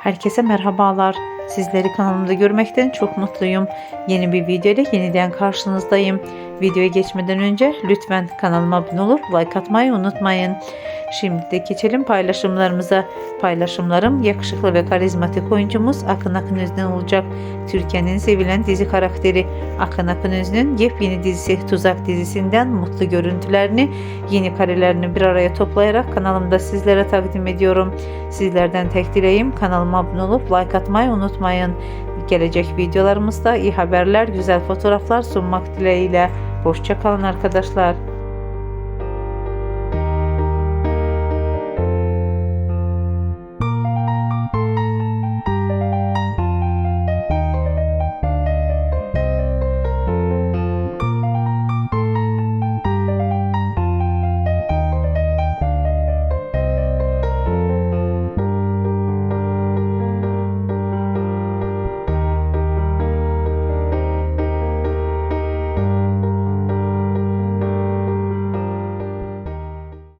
Herkese merhabalar. Sizleri kanalımda görmekten çok mutluyum. Yeni bir video ile yeniden karşınızdayım. Videoya geçmeden önce lütfen kanalıma abone olup like atmayı unutmayın. Şimdi de geçelim paylaşımlarımıza. Paylaşımlarım yakışıklı ve karizmatik oyuncumuz Akın Akın olacak. Türkiye'nin sevilen dizi karakteri Akın Akın Özden'in yepyeni dizisi Tuzak dizisinden mutlu görüntülerini, yeni karelerini bir araya toplayarak kanalımda sizlere takdim ediyorum. Sizlerden tek dileğim kanalıma abone olup like atmayı unutmayın. Gelecek videolarımızda iyi haberler, güzel fotoğraflar sunmak dileğiyle. Hoşçakalın arkadaşlar.